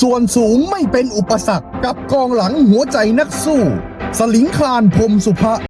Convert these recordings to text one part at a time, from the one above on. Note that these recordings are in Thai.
ส่วนสูงไม่เป็นอุปสรรคกับกองหลังหัวใจนักสู้ สลิงคลานพรมสุภะ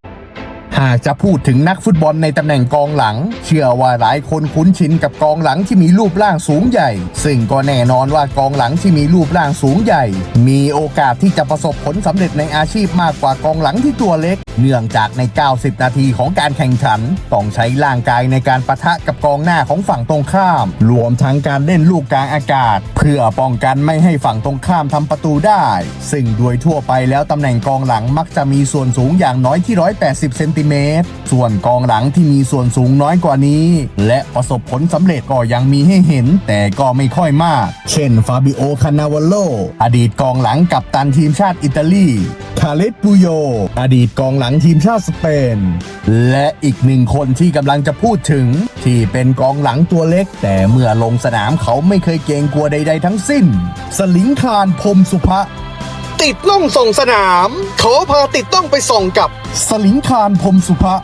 หากจะพูดถึงนักฟุตบอลในตำแหน่งกองหลัง เชื่อว่าหลายคนคุ้นชินกับกองหลังที่มีรูปร่างสูงใหญ่ ซึ่งก็แน่นอนว่ากองหลังที่มีรูปร่างสูงใหญ่ มีโอกาสที่จะประสบผลสำเร็จในอาชีพมากกว่ากองหลังที่ตัวเล็ก เนื่องจากใน 90 นาทีของการแข่งขัน ต้องใช้ร่างกายในการปะทะกับกองหน้าของฝั่งตรงข้าม รวมทั้งการเล่นลูกกลางอากาศ เพื่อป้องกันไม่ให้ฝั่งตรงข้ามทำประตูได้ ซึ่งโดยทั่วไปแล้วตำแหน่งกองหลังมักจะมีส่วนสูงอย่างน้อยที่ 180 เซนติเมตร ส่วนกองหลังที่มีส่วนสูงน้อยกว่านี้ และประสบผลสำเร็จก็ยังมีให้เห็น แต่ก็ไม่ค่อยมาก เช่นฟาบิโอคานาวาโลอดีตกองหลังกับตันทีมชาติอิตาลีคาเลสปูโย อดีตกองหลังทีมชาติสเปน และอีกหนึ่งคนที่กำลังจะพูดถึง ที่เป็นกองหลังตัวเล็ก แต่เมื่อลงสนามเขาไม่เคยเกรงกลัวใด ๆ ทั้งสิ้น สลิงคารพรมสุภะ ติดล่องส่องสนาม ขอพาติดต้องไปส่องกับสลิงคารพรมสุภะ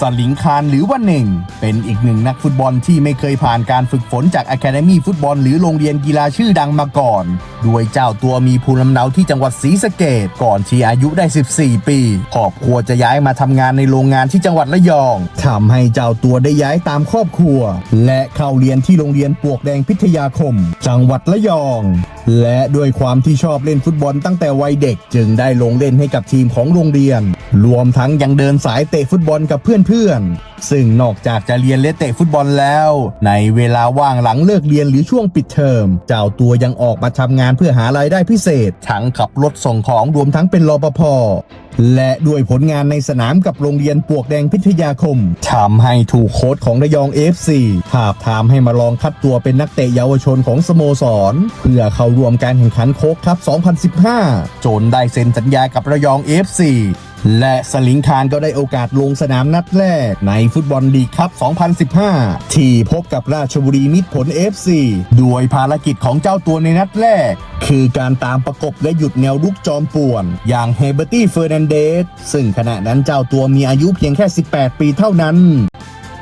สลิงคารหรือว่าเน่ง เป็นอีกหนึ่งนักฟุตบอลที่ไม่เคยผ่านการฝึกฝนจากอะคาเดมีฟุตบอลหรือโรงเรียนกีฬาชื่อดังมาก่อนโดยเจ้าตัวมีภูมิลำเนาที่จังหวัดศรีสะเกดก่อนที่อายุได้ 14 ปีครอบครัวจะย้ายมาทำงานในโรงงานที่จังหวัดระยองทำให้เจ้าตัวได้ย้ายตามครอบครัว และเข้าเรียนที่โรงเรียนปวกแดงพิทยาคม จังหวัดระยองและด้วยความที่ชอบเล่นฟุตบอลตั้งแต่วัยเด็ก จึงได้ลงเล่นให้กับทีมของโรงเรียน รวมทั้งยังเดินสายเตะฟุตบอลกับเพื่อนๆ ซึ่งนอกจากจะเรียนและเตะฟุตบอลแล้ว ในเวลาว่างหลังเลิกเรียนหรือช่วงปิดเทอม เจ้าตัวยังออกมาทำงานเพื่อหารายได้พิเศษ ทั้งขับรถส่งของรวมทั้งเป็นรปภ และด้วยผลงานในสนามกับโรงเรียนปวกแดงพิทยาคมทำให้ถูกโค้ชของระยอง FC ทาบทามให้มาลองคัดตัวเป็นนักเตะเยาวชนของสโมสร เพื่อเข้าร่วมการแข่งขันโค้กคัพ2015 จนได้เซ็นสัญญากับระยอง FC และสลิงคารก็ได้โอกาสลงสนามนัดแรกในฟุตบอลลีกคัพ 2015 ที่พบกับราชบุรีมิตรผล FC ด้วยภารกิจของเจ้าตัวในนัดแรก คือการตามประกบและหยุดแนวลุกจอมป่วน อย่างเฮเบอร์ตี้เฟอร์นันเดสซึ่งขณะนั้นเจ้าตัวมีอายุเพียงแค่ 18 ปีเท่านั้น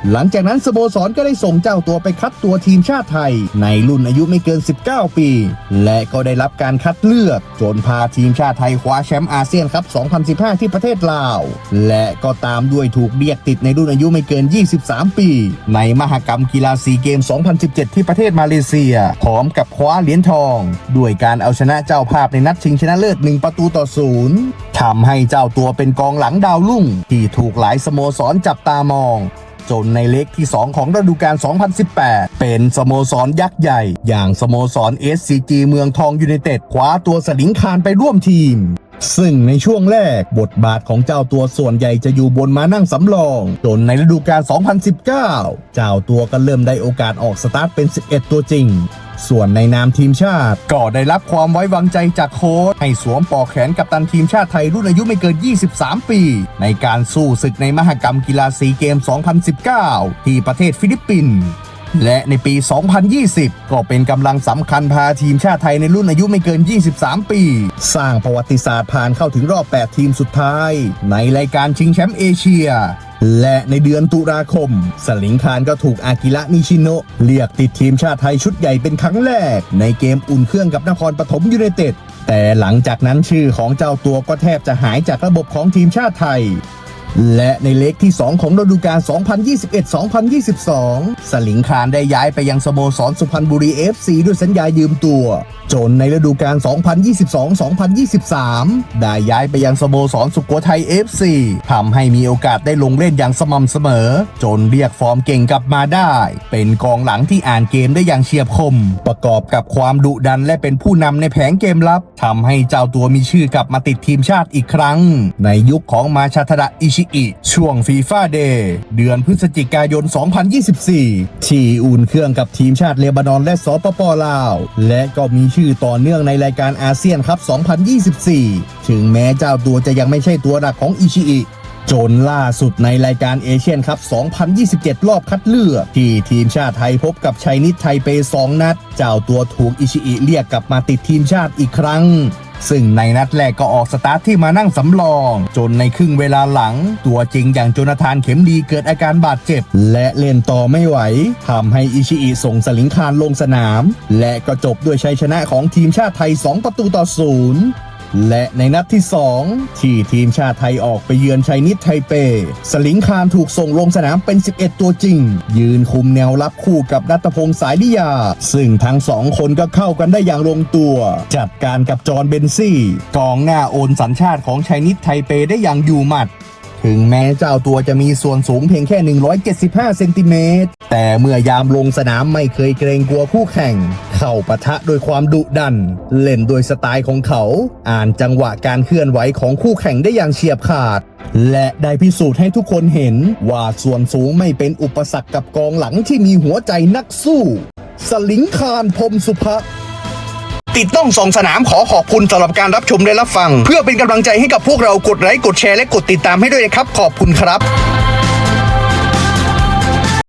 หลังจากนั้นสโมสรก็ได้ส่งเจ้าตัวไปคัดตัวทีมชาติไทย ในรุ่นอายุไม่เกิน 19 ปี และก็ได้รับการคัดเลือก จนพาทีมชาติไทยคว้าแชมป์อาเซียนครับ 2015 ที่ประเทศลาว และก็ตามด้วยถูกเรียกติดในรุ่นอายุไม่เกิน 23 ปี ในมหกรรมกีฬาซีเกม 2017 ที่ประเทศมาเลเซีย พร้อมกับคว้าเหรียญทอง ด้วยการเอาชนะเจ้าภาพในนัดชิงชนะเลิศ 1 ประตูต่อศูนย์ทำให้เจ้าตัวเป็นกองหลังดาวรุ่ง ที่ถูกหลายสโมสรจับตามอง จนในเล็กที่ 2 ของฤดูกาล 2018 เป็นสโมสรยักษ์ใหญ่ อย่างสโมสร SCG เมืองทองยูไนเต็ดคว้าตัวสลิงคารไปร่วมทีมซึ่งในช่วงแรกบทบาทของเจ้าตัวส่วนใหญ่จะอยู่บนมานั่งสำรอง จนในฤดูกาล 2019 เจ้าตัวก็เริ่มได้โอกาสออกสตาร์ทเป็น 11 ตัวจริง ส่วนในนามทีมชาติ ก็ได้รับความไว้วางใจจากโค้ชให้สวมปอกแขนกับตันทีมชาติไทยรุ่นอายุไม่เกิน 23 ปี ในการสู้ศึกในมหกรรมกีฬาซีเกม 2019 ที่ประเทศฟิลิปปินส์และในปี 2020 ก็เป็นกำลังสำคัญพาทีมชาติไทยในรุ่นอายุไม่เกิน 23 ปี สร้างประวัติศาสตร์ผ่านเข้าถึงรอบ 8 ทีมสุดท้าย ในรายการชิงแชมป์เอเชีย และในเดือนตุลาคม สลิงคารก็ถูกอากิระนิชิโนะเรียกติดทีมชาติไทยชุดใหญ่เป็นครั้งแรก ในเกมอุ่นเครื่องกับนครปฐมยูไนเต็ดแต่หลังจากนั้นชื่อของเจ้าตัวก็แทบจะหายจากระบบของทีมชาติไทย และในเล็กที่ 2 ของฤดูกาล 2021-2022 สลิงคารได้ย้ายไปยังสโมสรสุพรรณบุรี FC ด้วยสัญญายืมตัว จนในฤดูกาล 2022-2023 ได้ย้ายไปยังสโมสรสุโขทัย FC ทำให้มีโอกาสได้ลงเล่นอย่างสม่ำเสมอ จนเรียกฟอร์มเก่งกลับมาได้ เป็นกองหลังที่อ่านเกมได้อย่างเฉียบคม ประกอบกับความดุดันและเป็นผู้นำในแผงเกมลับทำให้เจ้าตัวมีชื่อกลับมาติดทีมชาติอีกครั้ง ในยุคของมาชาทดะอิชิอิ ช่วงฟีฟ่าเดย์เดือนพฤศจิกายน 2024 ที่อุ่นเครื่องกับทีมชาติเลบานอนและสปปลาว และก็มีชื่อต่อเนื่องในรายการอาเซียนครับ 2024 ถึงแม้เจ้าตัวจะยังไม่ใช่ตัวหลักของอิชิอิจนล่าสุดในรายการเอเชียนคัพ2027 รอบคัดเลือก ที่ทีมชาติไทยพบกับชัยนิดไทเป 2 นัด เจ้าตัวถูกอิชิอิเรียกกลับมาติดทีมชาติอีกครั้ง ซึ่งในนัดแรกก็ออกสตาร์ทที่มานั่งสำรอง จนในครึ่งเวลาหลัง ตัวจริงอย่างโจนาธานเข็มดีเกิดอาการบาดเจ็บ และเล่นต่อไม่ไหวทำให้อิชิอิส่งสลิงคารลงสนาม และก็จบด้วยชัยชนะของทีมชาติไทย 2 ประตูต่อศูนย์ และในนัดที่ 2 ที่ทีมชาติไทยออกไปเยือนชัยนิดไทเป สลิงคารถูกส่งลงสนามเป็น 11 ตัวจริง ยืนคุมแนวรับคู่กับนัตพงศ์สายลิยา ซึ่งทั้งสองคนก็เข้ากันได้อย่างลงตัว จัดการกับจอร์นเบนซี่ กองหน้าโอนสัญชาติของชัยนิดไทเปได้อย่างอยู่หมัด ถึงแม้เจ้าตัวจะมีส่วนสูงเพียงแค่ 175 เซนติเมตร แต่เมื่อยามลงสนามไม่เคยเกรงกลัวคู่แข่ง เข้าปะทะโดยความดุดัน เล่นโดยสไตล์ของเขา อ่านจังหวะการเคลื่อนไหวของคู่แข่งได้อย่างเฉียบขาด และได้พิสูจน์ให้ทุกคนเห็น ว่าส่วนสูงไม่เป็นอุปสรรคกับกองหลังที่มีหัวใจนักสู้ สลิงคารพรมสุภะ ติดต้องสองสนามขอขอบคุณสำหรับการรับชมและรับฟัง เพื่อเป็นกำลังใจให้กับพวกเรากดไลค์กดแชร์และกดติดตามให้ด้วยนะครับ ขอบคุณครับ